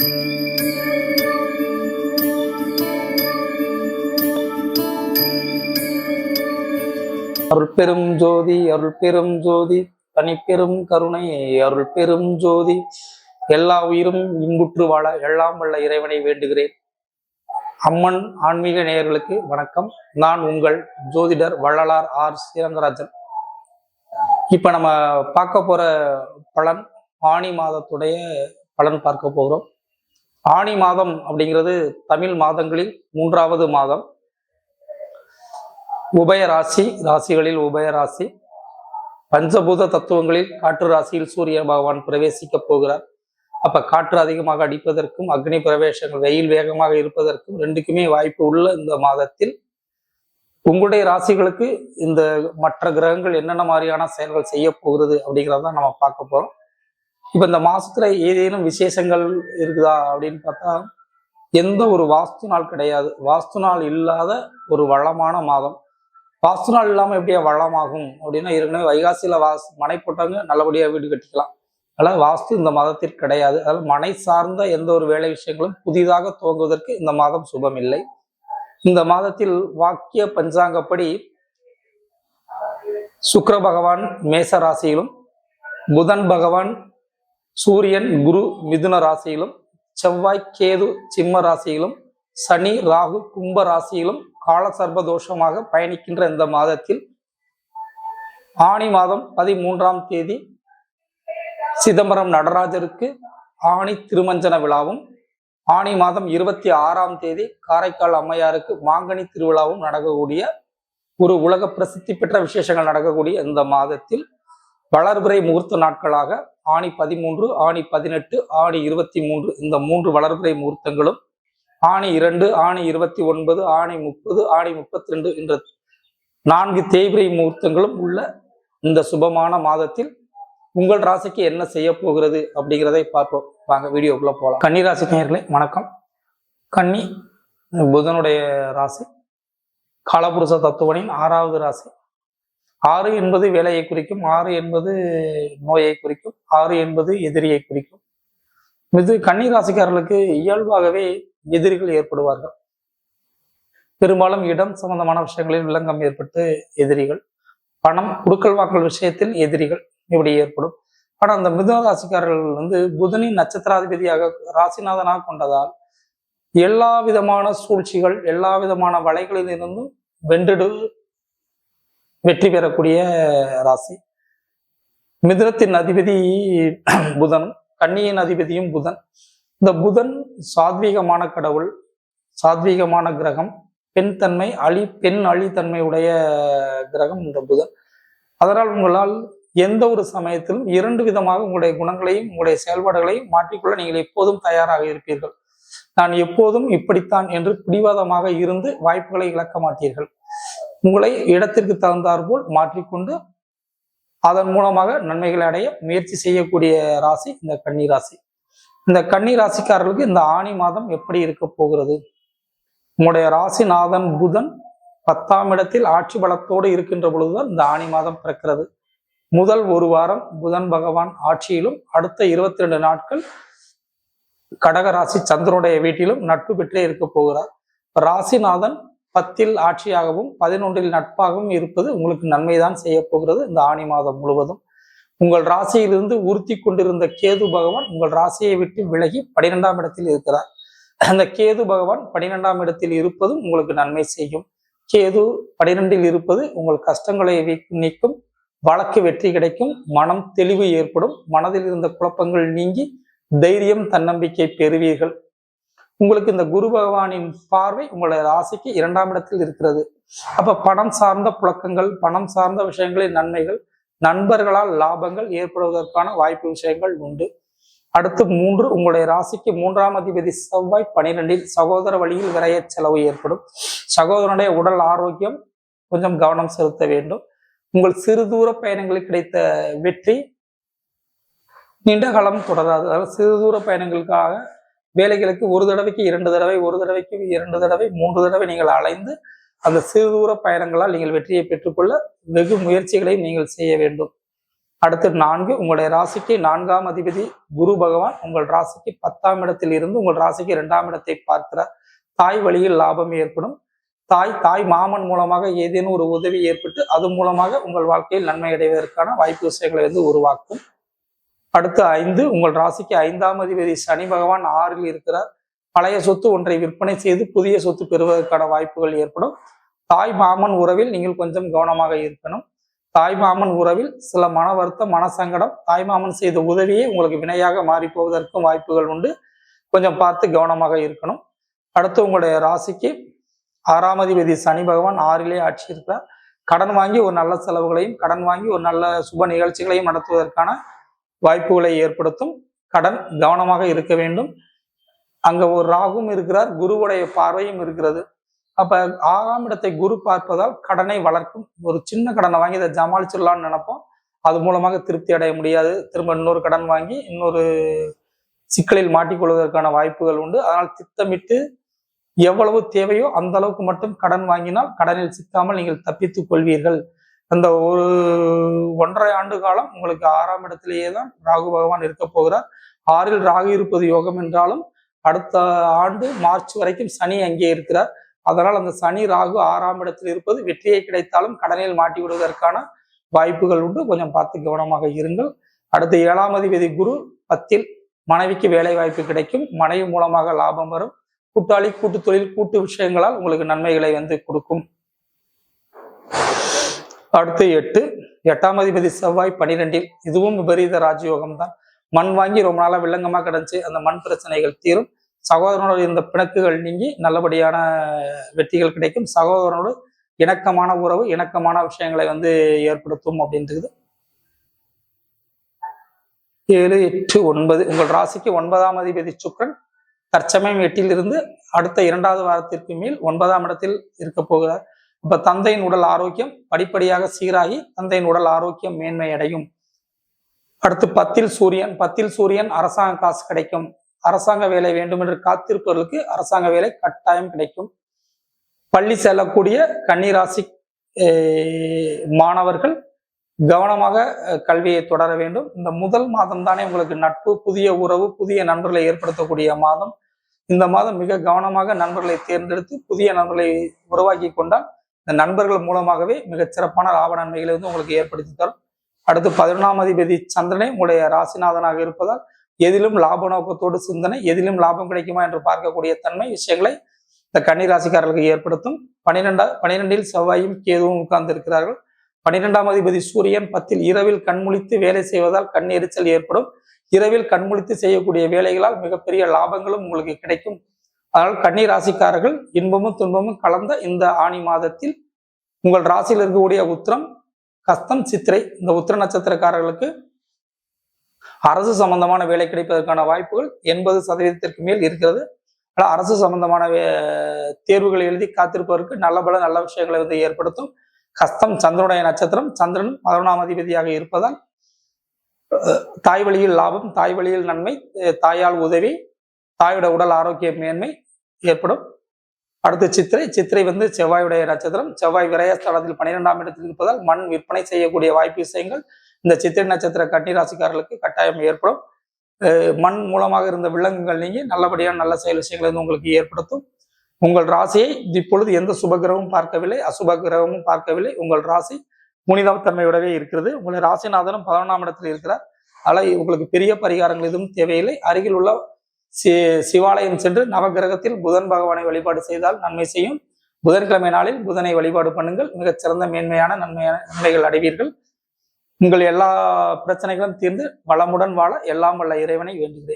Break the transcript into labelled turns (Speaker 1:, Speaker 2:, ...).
Speaker 1: அருள் பெரும் ஜோதி அருள் பெரும் ஜோதி தனிப்பெரும் கருணை அருள் பெரும் ஜோதி. எல்லா உயிரும் இன்புற்று வாழ எல்லாம் வல்ல இறைவனை வேண்டுகிறேன். அம்மன் ஆன்மீக நேயர்களுக்கு வணக்கம். நான் உங்கள் ஜோதிடர் வள்ளலார் ஆர். ஸ்ரீரங்கராஜன் இப்ப நம்ம பார்க்க போற பலன் ஆணி மாதத்துடைய பலன் பார்க்க போகிறோம். ஆணி மாதம் அப்படிங்கிறது தமிழ் மாதங்களில் மூன்றாவது மாதம். உபய ராசி ராசிகளில் உபய ராசி. பஞ்சபூத தத்துவங்களில் காற்று ராசியில் சூரிய பகவான் பிரவேசிக்க போகிறார். அப்ப காற்று அதிகமாக அடிப்பதற்கும் அக்னி பிரவேசங்கள் வெயில் வேகமாக இருப்பதற்கும் ரெண்டுக்குமே வாய்ப்பு உள்ள இந்த மாதத்தில் உங்களுடைய ராசிகளுக்கு இந்த மற்ற கிரகங்கள் என்னென்ன மாதிரியான செயல்கள் செய்ய போகிறது அப்படிங்கிறத நம்ம பார்க்க போறோம். இப்ப இந்த மாசத்துல ஏதேனும் விசேஷங்கள் இருக்குதா அப்படின்னு பார்த்தா எந்த ஒரு வாஸ்து நாள் கிடையாது. வாஸ்து நாள் இல்லாத ஒரு வளமான மாதம். வாஸ்து நாள் இல்லாமல் எப்படியா வளமாகும் அப்படின்னா ஏற்கனவே வைகாசியில வாஸ் மனை போட்டவங்க நல்லபடியாக வீடு கட்டிக்கலாம். அதனால் வாஸ்து இந்த மாதத்திற்கு கிடையாது. அதாவது மனை சார்ந்த எந்த ஒரு வேலை விஷயங்களும் புதிதாக துவங்குவதற்கு இந்த மாதம் சுபம் இல்லை இந்த மாதத்தில் வாக்கிய பஞ்சாங்கப்படி சுக்கர பகவான் மேச ராசியிலும் புதன் பகவான் சூரியன் குரு மிதுன ராசியிலும் செவ்வாய் கேது சிம்ம ராசியிலும் சனி ராகு கும்ப ராசியிலும் காலசர்ப தோஷமாக பயணிக்கின்ற இந்த மாதத்தில் ஆணி மாதம் பதிமூன்றாம் தேதி சிதம்பரம் நடராஜருக்கு ஆணி திருமஞ்சன விழாவும் ஆணி மாதம் இருபத்தி ஆறாம் தேதி காரைக்கால் அம்மையாருக்கு மாங்கனி திருவிழாவும் நடக்கக்கூடிய ஒரு உலக பிரசித்தி பெற்ற விசேஷங்கள் நடக்கக்கூடிய இந்த மாதத்தில் வளர்பிறை முகூர்த்த நாட்களாக ஆணி பதிமூன்று ஆணி பதினெட்டு ஆணி இருபத்தி மூன்று இந்த மூன்று வளர்பிறை முகூர்த்தங்களும் ஆணி இரண்டு ஆணி இருபத்தி ஒன்பது ஆணி முப்பது ஆணி முப்பத்தி ரெண்டு என்ற நான்கு தேய்பிரை முகூர்த்தங்களும் உள்ள இந்த சுபமான மாதத்தில் உங்கள் ராசிக்கு என்ன செய்ய போகிறது அப்படிங்கிறதை பார்ப்போம். வாங்க வீடியோக்குள்ள போகலாம் கன்னி ராசி நேர்களே வணக்கம். கன்னி புதனுடைய ராசி. காலபுருஷ தத்துவனின் ஆறாவது ராசி. ஆறு என்பது வேலையை குறிக்கும் ஆறு என்பது நோயை குறிக்கும் ஆறு என்பது எதிரியை குறிக்கும். இது கன்னிராசிக்காரர்களுக்கு இயல்பாகவே எதிரிகள் ஏற்படுவார்கள். பெரும்பாலும் இடம் சம்பந்தமான விஷயங்களில் விளங்கம் ஏற்பட்டு எதிரிகள். பணம் குடுக்கல் வாக்கல் விஷயத்தில் எதிரிகள் இப்படி ஏற்படும். ஆனால் அந்த மிதுன ராசிக்காரர்கள் வந்து புதனின் நட்சத்திராதிபதியாக ராசிநாதனாக கொண்டதால் எல்லா விதமான சூழ்ச்சிகள் எல்லா விதமான வலைகளில் இருந்தும் வென்றெடு வெற்றி பெறக்கூடிய ராசி. மிதுனத்தின் அதிபதி புதனும் கன்னியின் அதிபதியும் புதன். இந்த புதன் சாத்வீகமான கடவுள் சாத்வீகமான கிரகம் பெண் தன்மை அழி பெண் அழித்தன்மை உடைய கிரகம் இந்த புதன். அதனால் உங்களால் எந்த ஒரு சமயத்திலும் இரண்டு விதமாக உங்களுடைய குணங்களையும் உங்களுடைய செயல்பாடுகளையும் மாற்றிக்கொள்ள நீங்கள் எப்போதும் தயாராக இருப்பீர்கள். நான் எப்போதும் இப்படித்தான் என்று பிடிவாதமாக இருந்து வாய்ப்புகளை இழக்க மாட்டீர்கள். உங்களை இடத்திற்கு தகுந்தாற்போல் மாற்றிக்கொண்டு அதன் மூலமாக நன்மைகளை அடைய முயற்சி செய்யக்கூடிய ராசி இந்த கன்னி ராசி. இந்த கன்னி ராசிக்காரர்களுக்கு இந்த ஆணி மாதம் எப்படி இருக்க போகிறது? உங்களுடைய ராசிநாதன் புதன் பத்தாம் இடத்தில் ஆட்சி பலத்தோடு இருக்கின்ற பொழுதுதான் இந்த ஆணி மாதம் பிறக்கிறது. முதல் ஒரு வாரம் புதன் பகவான் ஆட்சியிலும் அடுத்த இருபத்தி ரெண்டு நாட்கள் கடக ராசி சந்திரனுடைய வீட்டிலும் நட்பு பெற்றே இருக்க போகிறார். ராசிநாதன் பத்தில் ஆட்சியாகவும் பதினொன்றில் நட்பாகவும் இருப்பது உங்களுக்கு நன்மைதான் செய்ய போகிறது. இந்த ஆணி மாதம் முழுவதும் உங்கள் ராசியிலிருந்து உறுத்தி கொண்டிருந்த கேது பகவான் உங்கள் ராசியை விட்டு விலகி பனிரெண்டாம் இடத்தில் இருக்கிறார். அந்த கேது பகவான் பனிரெண்டாம் இடத்தில் இருப்பதும் உங்களுக்கு நன்மை செய்யும். கேது பனிரெண்டில் இருப்பது உங்கள் கஷ்டங்களை நீக்கும் வழக்கு வெற்றி கிடைக்கும் மனம் தெளிவு ஏற்படும் மனதில் இருந்த குழப்பங்கள் நீங்கி தைரியம் தன்னம்பிக்கை பெறுவீர்கள். உங்களுக்கு இந்த குரு பகவானின் பார்வை உங்களுடைய ராசிக்கு இரண்டாம் இடத்தில் இருக்கிறது. அப்ப பணம் சார்ந்த புழக்கங்கள் பணம் சார்ந்த விஷயங்களின் நன்மைகள் நண்பர்களால் லாபங்கள் ஏற்படுவதற்கான வாய்ப்பு விஷயங்கள் உண்டு. அடுத்து மூன்று உங்களுடைய ராசிக்கு மூன்றாம் அதிபதி செவ்வாய் பனிரெண்டில் சகோதர வழியில் விரைய செலவு ஏற்படும். சகோதரனுடைய உடல் ஆரோக்கியம் கொஞ்சம் கவனம் செலுத்த வேண்டும். உங்கள் சிறு தூர பயணங்களில் கிடைத்த வெற்றி நீண்ட காலம் தொடராது. அதாவது சிறு தூர பயணங்களுக்காக வேலைகளுக்கு ஒரு தடவைக்கு இரண்டு தடவை ஒரு தடவைக்கு இரண்டு தடவை மூன்று தடவை நீங்கள் அலைந்து அந்த சிறு தூர பயணங்களால் நீங்கள் வெற்றியை பெற்றுக்கொள்ள வெகு முயற்சிகளையும் நீங்கள் செய்ய வேண்டும். அடுத்து நான்கு உங்களுடைய ராசிக்கு நான்காம் அதிபதி குரு பகவான் உங்கள் ராசிக்கு பத்தாம் இடத்தில் இருந்து உங்கள் ராசிக்கு இரண்டாம் இடத்தை பார்க்கிறார். தாய் வழியில் லாபம் ஏற்படும். தாய் தாய் மாமன் மூலமாக ஏதேனும் ஒரு உதவி ஏற்பட்டு அது மூலமாக உங்கள் வாழ்க்கையில் நன்மை அடைவதற்கான வாய்ப்பு விஷயங்களை வந்து உருவாக்கும். அடுத்து ஐந்து உங்கள் ராசிக்கு ஐந்தாம் அதிபதி சனி பகவான் ஆறில் இருக்கிறார். பழைய சொத்து ஒன்றை விற்பனை செய்து புதிய சொத்து பெறுவதற்கான வாய்ப்புகள் ஏற்படும். தாய் மாமன் உறவில் நீங்கள் கொஞ்சம் கவனமாக இருக்கணும். தாய் மாமன் உறவில் சில மன வருத்தம் மன சங்கடம் தாய் மாமன் செய்த உதவியே உங்களுக்கு வினையாக மாறி போவதற்கும் வாய்ப்புகள் உண்டு. கொஞ்சம் பார்த்து கவனமாக இருக்கணும். அடுத்து உங்களுடைய ராசிக்கு ஆறாம் அதிபதி சனி பகவான் ஆறிலே ஆட்சி இருக்கிறார். கடன் வாங்கி ஒரு நல்ல செலவுகளையும் கடன் வாங்கி ஒரு நல்ல சுப நிகழ்ச்சிகளையும் நடத்துவதற்கான வாய்ப்புகளை ஏற்படுத்தும். கடன் கவனமாக இருக்க வேண்டும். அங்க ஒரு ராகும் இருக்கிறார் குருவுடைய பார்வையும் இருக்கிறது. அப்ப ஆறாம் இடத்தை குரு பார்ப்பதால் கடனை வளர்க்கும். ஒரு சின்ன கடனை வாங்கி இதை ஜமாளிச்சிடலாம்னு நினைப்போம். அது மூலமாக திருப்தி அடைய முடியாது. திரும்ப இன்னொரு கடன் வாங்கி இன்னொரு சிக்கலில் மாட்டிக்கொள்வதற்கான வாய்ப்புகள் உண்டு. அதனால் திட்டமிட்டு எவ்வளவு தேவையோ அந்த அளவுக்கு மட்டும் கடன் வாங்கினால் கடனில் சிக்காமல் நீங்கள் தப்பித்துக் கொள்வீர்கள். அந்த ஒரு ஒன்றரை ஆண்டு காலம் உங்களுக்கு ஆறாம் இடத்திலேயே தான் ராகு பகவான் இருக்க போகிறார். ஆறில் ராகு இருப்பது யோகம் என்றாலும் அடுத்த ஆண்டு மார்ச் வரைக்கும் சனி அங்கே இருக்கிறார். அதனால் அந்த சனி ராகு ஆறாம் இடத்தில் இருப்பது வெற்றியை கிடைத்தாலும் கடனில் மாட்டி விடுவதற்கான வாய்ப்புகள் உண்டு. கொஞ்சம் பார்த்து கவனமாக இருங்கள். அடுத்து ஏழாம் அதிபதி குரு பத்தில் மனைவிக்கு வேலை வாய்ப்பு கிடைக்கும். மனைவி மூலமாக லாபம் வரும். கூட்டாளி கூட்டு தொழில் கூட்டு விஷயங்களால் உங்களுக்கு நன்மைகளை வந்து கொடுக்கும். அடுத்து எட்டு எட்டாம் அதிபதி செவ்வாய் பனிரெண்டில் இதுவும் விபரீத ராஜயோகம் தான் மண் வாங்கி ரொம்ப நாளாக வில்லங்கமாக கிடந்துச்சு. அந்த மண் பிரச்சனைகள் தீரும். சகோதரனோட இந்த பிணக்குகள் நீங்கி நல்லபடியான வெற்றிகள் கிடைக்கும். சகோதரனோடு இணக்கமான உறவு இணக்கமான விஷயங்களை வந்து ஏற்படுத்தும் அப்படின்றது. ஏழு எட்டு ஒன்பது. உங்கள் ராசிக்கு ஒன்பதாம் அதிபதி சுக்கரன் தற்சமயம் எட்டிலிருந்து அடுத்த இரண்டாவது வாரத்திற்கு மேல் ஒன்பதாம் இடத்தில் இருக்க போகிறார். இப்ப தந்தையின் உடல் ஆரோக்கியம் படிப்படியாக சீராகி தந்தையின் உடல் ஆரோக்கியம் மேன்மை அடையும் அடுத்து பத்தில் சூரியன் பத்தில் சூரியன் அரசாங்க காசு கிடைக்கும். அரசாங்க வேலை வேண்டும் என்று காத்திருப்பவர்களுக்கு அரசாங்க வேலை கட்டாயம் கிடைக்கும். பள்ளி செல்லக்கூடிய கன்னிராசி மாணவர்கள் கவனமாக கல்வியை தொடர வேண்டும். இந்த முதல் மாதம் தானே உங்களுக்கு நட்பு புதிய உறவு புதிய நண்பர்களை ஏற்படுத்தக்கூடிய மாதம். இந்த மாதம் மிக கவனமாக நண்பர்களை தேர்ந்தெடுத்து புதிய நண்பர்களை உருவாக்கி கொண்டால் இந்த நண்பர்கள் மூலமாகவே மிகச்சிறப்பான லாப நன்மைகளை வந்து உங்களுக்கு ஏற்படுத்தி தரும். அடுத்து பதினொன்றாம் அதிபதி சந்திரனை உங்களுடைய ராசிநாதனாக இருப்பதால் எதிலும் லாப நோக்கத்தோடு சிந்தனை எதிலும் லாபம் கிடைக்குமா என்று பார்க்கக்கூடிய தன்மை விஷயங்களை இந்த கன்னி ராசிக்காரர்களுக்கு ஏற்படுத்தும். பனிரெண்டா பனிரெண்டில் செவ்வாயும் கேதுவும் உட்கார்ந்து இருக்கிறார்கள். பனிரெண்டாம் அதிபதி சூரியன் பத்தில் இரவில் கண்முழித்து வேலை செய்வதால் கண் எரிச்சல் ஏற்படும். இரவில் கண்முழித்து செய்யக்கூடிய வேலைகளால் மிகப்பெரிய லாபங்களும் உங்களுக்கு கிடைக்கும். அதனால் கன்னி ராசிக்காரர்கள் இன்பமும் துன்பமும் கலந்த இந்த ஆணி மாதத்தில் உங்கள் ராசியில் இருக்கக்கூடிய உத்திரம் கஸ்தம் சித்திரை இந்த உத்திர நட்சத்திரக்காரர்களுக்கு அரசு சம்பந்தமான வேலை கிடைப்பதற்கான வாய்ப்புகள் எண்பது சதவீதத்திற்கு மேல் இருக்கிறது. ஆனால் அரசு சம்பந்தமான தேர்வுகளை எழுதி காத்திருப்பதற்கு நல்ல பல நல்ல விஷயங்களை வந்து ஏற்படுத்தும். கஸ்தம் சந்திரனுடைய நட்சத்திரம் சந்திரன் பதினொன்றாம் அதிபதியாக இருப்பதால் தாய் வழியில் லாபம் தாய் வழியில் நன்மை தாயால் உதவி தாயோட உடல் ஆரோக்கிய மேன்மை ஏற்படும். அடுத்து சித்திரை. சித்திரை வந்து செவ்வாயுடைய நட்சத்திரம். செவ்வாய் விரயஸ்தலத்தில் பன்னிரெண்டாம் இடத்தில் இருப்பதால் மண் விற்பனை செய்யக்கூடிய வாய்ப்பு விஷயங்கள். இந்த சித்திரை நட்சத்திர கட்டி ராசிக்காரர்களுக்கு கட்டாயம் ஏற்படும். மண் மூலமாக இருந்த விலங்குகள் நீங்கி நல்லபடியான நல்ல செயல் விஷயங்களை வந்து உங்களுக்கு ஏற்படுத்தும். உங்கள் ராசியை இப்பொழுது எந்த சுபகிரகமும் பார்க்கவில்லை அசுப கிரகமும் பார்க்கவில்லை. உங்கள் ராசி புனிதத்தன்மையுடவே இருக்கிறது. உங்களுடைய ராசிநாதனும் பதினொன்றாம் இடத்தில் இருக்கிறார். அதில் உங்களுக்கு பெரிய பரிகாரங்கள் எதுவும் தேவையில்லை. அருகில் உள்ள சி சிவாலயம் சென்று நவகிரகத்தில் புதன் பகவானை வழிபாடு செய்தால் நன்மை செய்யும். புதன்கிழமை நாளில் புதனை வழிபாடு பண்ணுங்கள். மிகச்சிறந்த மேன்மையான நன்மையான நன்மைகள் அடைவீர்கள். உங்கள் எல்லா பிரச்சனைகளும் தீர்ந்து வளமுடன் வாழ எல்லாம் வல்ல இறைவனை வேண்டுகிறேன்.